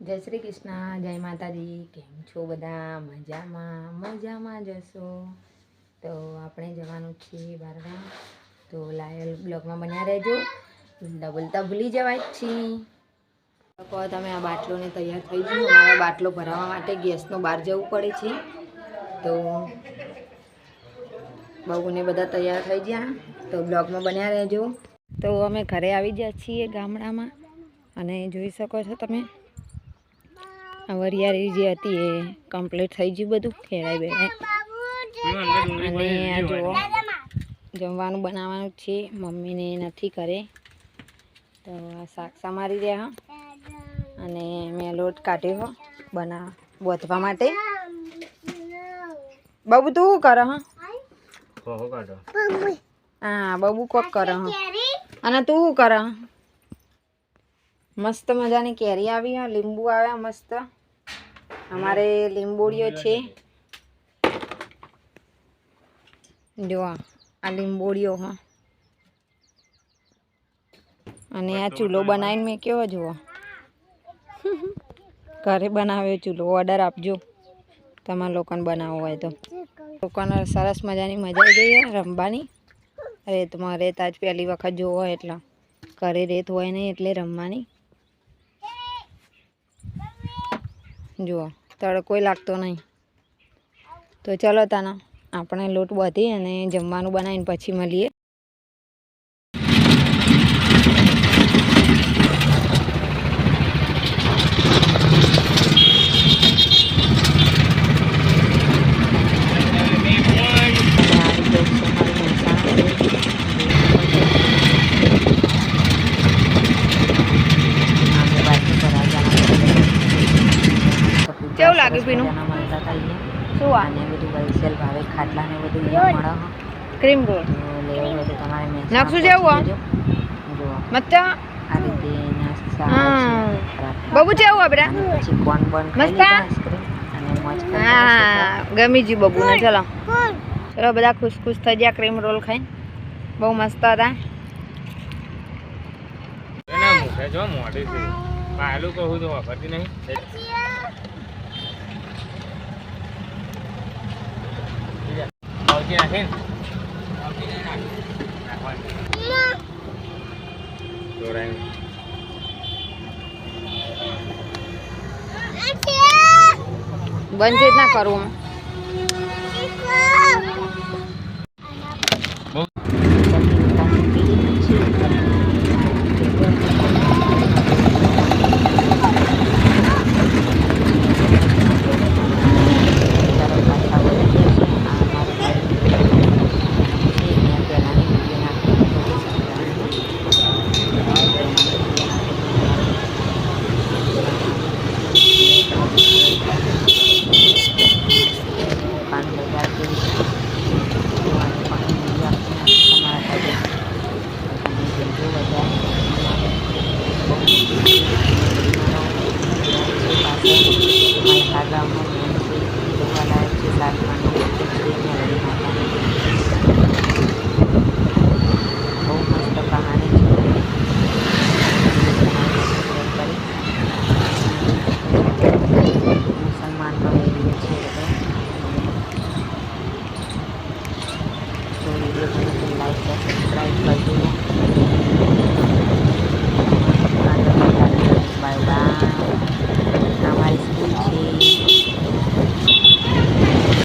જય શ્રી કૃષ્ણ, જય માતાજી. કેમ છો બધા? મજામાં મજામાં જશો તો આપણે જવાનું છીએ બારગામ. તો લાયલ બ્લોગમાં બન્યા રહેજો. બોલતા બોલતા ભૂલી જવાય જ છીએ કહો તમે આ બાટલોને તૈયાર થઈ ગયું અમારે બાટલો ભરાવવા માટે ગેસનો બહાર જવું પડે છે. તો બહુને બધા તૈયાર થઈ ગયા. તો બ્લોગમાં બન્યા રહેજો. તો અમે ઘરે આવી ગયા છીએ ગામડામાં. અને જોઈ શકો છો તમે. વરિયાળી જે હતી એ કમ્પ્લીટ થઈ ગયું બધું ખેડાઈ બેડાઈ અને આ જુઓ, જમવાનું બનાવવાનું છે. મમ્મીને નથી કરે તો આ શાક સમારી રહ્યા અને મેં લોટ કાઢ્યો બના બોધવા માટે. બાબુ, તું શું કરે હા? હા, બાબુ કોક કરે હા. અને તું શું કરે મસ્ત મજાની કેરી આવી લીંબુ આવ્યા મસ્ત. અમારે લીંબોળીઓ છે. જો આ લીંબોળીઓ હા. અને આ ચૂલો બનાવીને મેં કેવો જુઓ. ઘરે બનાવ્યો ચૂલો. ઓર્ડર આપજો. તમારા લોકોને બનાવવો હોય તો. લોકોને સરસ મજાની મજા આવી ગઈ રમવાની. રેતમાં રેત આજ પહેલી વખત જોવો એટલે. ઘરે રેત હોય નહીં એટલે રમવાની. જુઓ, તડકોય લાગતો નહીં. તો ચલો તાના, આપણે લોટ બાંધી અને જમવાનું બનાવીને પછી મળીએ. લાગ્યું પીનું? શું આ અને બધું હોલસેલ ભાવે ખાટલા ને બધું મળે ક્રીમ રોલ નાખશું જેવું મચ્ચા આ? રીતે નાસ્તા. બબુ જેવું આપડા અને પછી કોન બોન મસ્ત હા ગમી જી બબુ ને ચલો. ચલો બધા ખુશ ખુશ થઈ ગયા ક્રીમ રોલ ખાઈ બહુ મસ્ત હતા. જો મોડી છે. પાલું કહું તો વાપરતી નહીં. નાખે ને નાખવાની. દોરાય. બંધ જ ના કરવું તો વિડીયો તમે લાઈક સબસ્ક્રાઈબ કરી દો